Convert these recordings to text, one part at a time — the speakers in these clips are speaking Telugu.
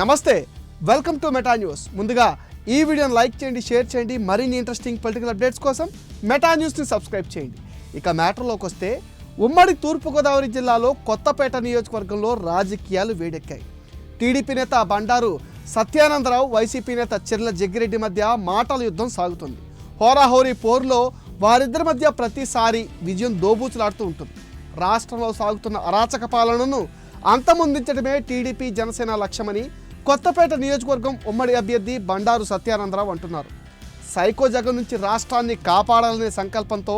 నమస్తే వెల్కమ్ టు మెటా న్యూస్ ముందుగా ఈ వీడియోని లైక్ చేయండి షేర్ చేయండి మరిన్ని ఇంట్రెస్టింగ్ పొలిటికల్ అప్డేట్స్ కోసం మెటా న్యూస్ని సబ్స్క్రైబ్ చేయండి. ఇక మ్యాటర్లోకి వస్తే ఉమ్మడి తూర్పుగోదావరి జిల్లాలో కొత్తపేట నియోజకవర్గంలో రాజకీయాలు వేడెక్కాయి. టీడీపీ నేత బండారు సత్యానందరావు వైసీపీ నేత చెర్ల జగ్గిరెడ్డి మధ్య మాటల యుద్ధం సాగుతుంది. హోరాహోరీ పోరులో వారిద్దరి మధ్య ప్రతిసారి విజయం దోబూచులాడుతూ ఉంటుంది. రాష్ట్రంలో సాగుతున్న అరాచక పాలనను అంతమొందించడమే టీడీపీ జనసేన లక్ష్యమని కొత్తపేట నియోజకవర్గం ఉమ్మడి అభ్యర్థి బండారు సత్యానందరావు అంటున్నారు. సైకో జగన్ నుంచి రాష్ట్రాన్ని కాపాడాలనే సంకల్పంతో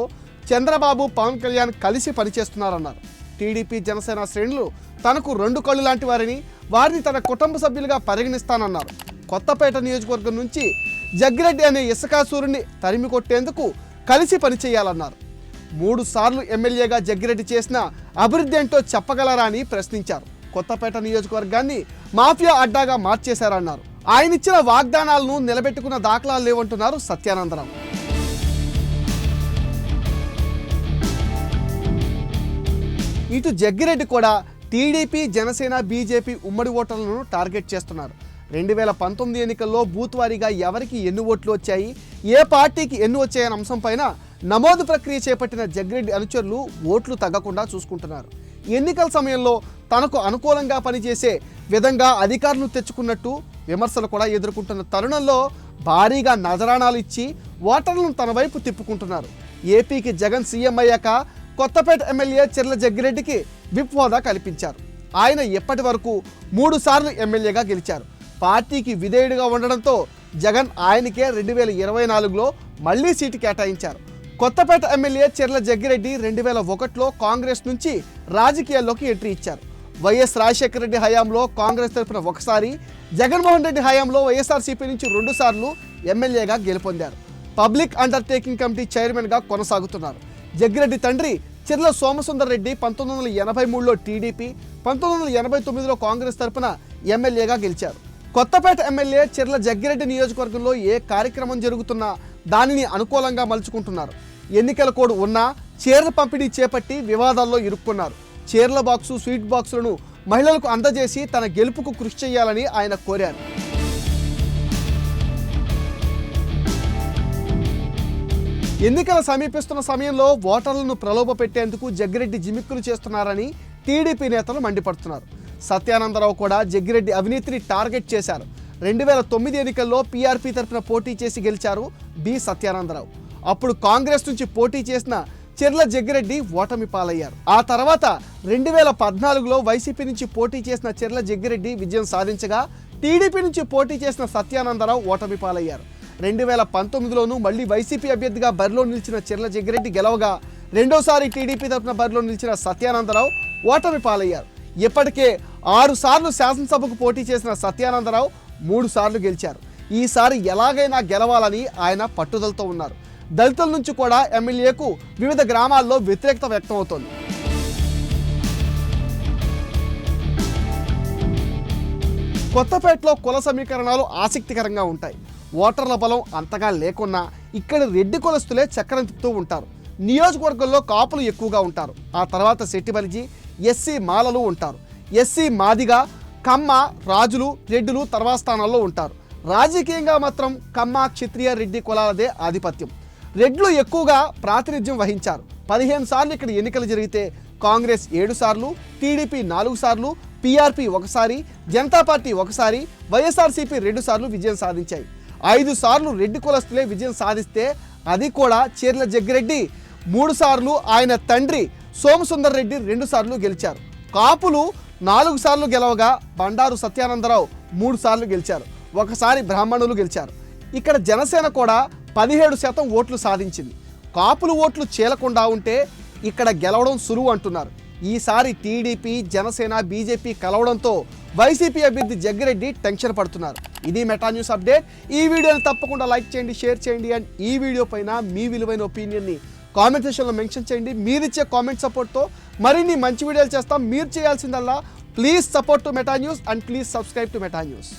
చంద్రబాబు పవన్ కళ్యాణ్ కలిసి పనిచేస్తున్నారన్నారు. టీడీపీ జనసేన శ్రేణులు తనకు రెండు కళ్ళు లాంటి వారిని వారిని తన కుటుంబ సభ్యులుగా పరిగణిస్తానన్నారు. కొత్తపేట నియోజకవర్గం నుంచి జగ్గిరెడ్డి అనే ఇసుకాసూరుని తరిమి కొట్టేందుకు కలిసి పనిచేయాలన్నారు. మూడు సార్లు ఎమ్మెల్యేగా జగ్గిరెడ్డి చేసిన అభివృద్ధి ఏంటో చెప్పగలరా అని ప్రశ్నించారు. కొత్తపేట నియోజకవర్గాన్ని మాఫియా అడ్డాగా మార్చేశారన్నారు. ఆయన ఇచ్చిన వాగ్దానాలను నిలబెట్టుకున్న దాఖలాలు లేవంటున్నారు సత్యానందరావు. ఇటు జగ్గిరెడ్డి కూడా టీడీపీ జనసేన బీజేపీ ఉమ్మడి ఓటర్లను టార్గెట్ చేస్తున్నారు. రెండు వేల పంతొమ్మిది ఎన్నికల్లో బూత్ వారీగా ఎవరికి ఎన్ని ఓట్లు వచ్చాయి ఏ పార్టీకి ఎన్ని వచ్చాయనే అంశం పైన నమోదు ప్రక్రియ చేపట్టిన జగ్గిరెడ్డి అనుచరులు ఓట్లు తగ్గకుండా చూసుకుంటున్నారు. ఎన్నికల సమయంలో తనకు అనుకూలంగా పనిచేసే విధంగా అధికారులు తెచ్చుకున్నట్టు విమర్శలు కూడా ఎదుర్కొంటున్న తరుణంలో భారీగా నజరాణాలు ఇచ్చి ఓటర్లను తన వైపు తిప్పుకుంటున్నారు. ఏపీకి జగన్ సీఎం అయ్యాక కొత్తపేట ఎమ్మెల్యే చెర్ల జగ్గిరెడ్డికి విప్ హోదా కల్పించారు. ఆయన ఇప్పటి వరకు మూడు సార్లు ఎమ్మెల్యేగా గెలిచారు. పార్టీకి విధేయుడిగా ఉండడంతో జగన్ ఆయనకే రెండు వేల ఇరవై నాలుగులో మళ్ళీ సీటు కేటాయించారు. కొత్తపేట ఎమ్మెల్యే చెర్ల జగ్గిరెడ్డి రెండు వేల ఒకటిలో కాంగ్రెస్ నుంచి రాజకీయాల్లోకి ఎంట్రీ ఇచ్చారు. వైఎస్ రాజశేఖర రెడ్డి హయాంలో కాంగ్రెస్ తరఫున ఒకసారి జగన్మోహన్ రెడ్డి హయాంలో వైఎస్ఆర్సీపీ నుంచి రెండు సార్లు ఎమ్మెల్యేగా గెలుపొందారు. పబ్లిక్ అండర్టేకింగ్ కమిటీ చైర్మన్గా కొనసాగుతున్నారు. జగ్గిరెడ్డి తండ్రి చిర్ల సోమసుందర్ రెడ్డి పంతొమ్మిది వందల ఎనభై మూడులో టీడీపీ పంతొమ్మిది వందల ఎనభై తొమ్మిదిలో కాంగ్రెస్ తరపున ఎమ్మెల్యేగా గెలిచారు. కొత్తపేట ఎమ్మెల్యే చిర్ల జగ్గిరెడ్డి నియోజకవర్గంలో ఏ కార్యక్రమం జరుగుతున్నా దానిని అనుకూలంగా మలుచుకుంటున్నారు. ఎన్నికల కోడ్ ఉన్నా చీరల పంపిణీ చేపట్టి వివాదాల్లో ఇరుక్కున్నారు. చీరల బాక్సు స్వీట్ బాక్సులను మహిళలకు అందజేసి తన గెలుపుకు కృషి చేయాలని ఆయన కోరారు. ఎన్నికలు సమీపిస్తున్న సమయంలో ఓటర్లను ప్రలోభ పెట్టేందుకు జగ్గిరెడ్డి జిమిక్కులు చేస్తున్నారని టీడీపీ నేతలు మండిపడుతున్నారు. సత్యానందరావు కూడా జగ్గిరెడ్డి అవినీతిని టార్గెట్ చేశారు. రెండు వేల తొమ్మిది ఎన్నికల్లో పీఆర్పీ తరఫున పోటీ చేసి గెలిచారు బి సత్యానందరావు. అప్పుడు కాంగ్రెస్ నుంచి పోటీ చేసిన చెర్ల జగ్గిరెడ్డి ఓటమి పాలయ్యారు. ఆ తర్వాత రెండు వేల పద్నాలుగులో వైసీపీ నుంచి పోటీ చేసిన చెర్ల జగ్గిరెడ్డి విజయం సాధించగా టీడీపీ నుంచి పోటీ చేసిన సత్యానందరావు ఓటమి పాలయ్యారు. రెండు వేల పంతొమ్మిదిలోనూ మళ్ళీ వైసీపీ అభ్యర్థిగా బరిలో నిలిచిన చెర్ల జగ్గిరెడ్డి గెలవగా రెండోసారి టీడీపీ తరఫున బరిలో నిలిచిన సత్యానందరావు ఓటమి పాలయ్యారు. ఇప్పటికే ఆరు సార్లు శాసనసభకు పోటీ చేసిన సత్యానందరావు మూడు సార్లు గెలిచారు. ఈసారి ఎలాగైనా గెలవాలని ఆయన పట్టుదలతో ఉన్నారు. దళితుల నుంచి కూడా ఎమ్మెల్యేకు వివిధ గ్రామాల్లో వ్యతిరేకత వ్యక్తమవుతోంది. కొత్తపేటలో కుల సమీకరణాలు ఆసక్తికరంగా ఉంటాయి. ఓటర్ల బలం అంతగా లేకున్నా ఇక్కడ రెడ్డి కులస్తులే చక్రం తిప్పుతూ ఉంటారు. నియోజకవర్గంలో కాపులు ఎక్కువగా ఉంటారు. ఆ తర్వాత శెట్టిబలిజీ ఎస్సీ మాలలు ఉంటారు. ఎస్సీ మాదిగా కమ్మ రాజులు రెడ్డులు తర్వాత స్థానాల్లో ఉంటారు. రాజకీయంగా మాత్రం కమ్మ క్షత్రియ రెడ్డి కులాలదే ఆధిపత్యం. రెడ్లు ఎక్కువగా ప్రాతినిధ్యం వహించారు. పదిహేను సార్లు ఇక్కడ ఎన్నికలు జరిగితే కాంగ్రెస్ ఏడు సార్లు టీడీపీ నాలుగు సార్లు పీఆర్పీ ఒకసారి జనతా పార్టీ ఒకసారి వైఎస్ఆర్సీపీ రెండు సార్లు విజయం సాధించాయి. ఐదు సార్లు రెడ్డి కులస్తులే విజయం సాధిస్తే అది కూడా చీర్ల జగ్గిరెడ్డి. మూడు సార్లు ఆయన తండ్రి సోమసుందర్ రెడ్డి రెండు సార్లు గెలిచారు. కాపులు నాలుగు సార్లు గెలవగా బండారు సత్యానందరావు మూడు సార్లు గెలిచారు. ఒకసారి బ్రాహ్మణులు గెలిచారు. ఇక్కడ జనసేన కూడా పదిహేడు శాతం ఓట్లు సాధించింది. కాపులు ఓట్లు చీలకుండా ఉంటే ఇక్కడ గెలవడం సులువు అంటున్నారు. ఈసారి టీడీపీ జనసేన బీజేపీ కలవడంతో వైసీపీ అభ్యర్థి జగ్గిరెడ్డి టెన్షన్ పడుతున్నారు. ఇది మెటా న్యూస్ అప్డేట్. ఈ వీడియోని తప్పకుండా లైక్ చేయండి షేర్ చేయండి అండ్ ఈ వీడియో పైన మీ విలువైన ఒపీనియన్ని కామెంట్ సెషన్లో మెన్షన్ చేయండి. మీరిచ్చే కామెంట్ సపోర్ట్తో మరిన్ని మంచి వీడియోలు చేస్తాం. మీరు చేయాల్సిందల్లా please support to Meta news and please subscribe to Meta news.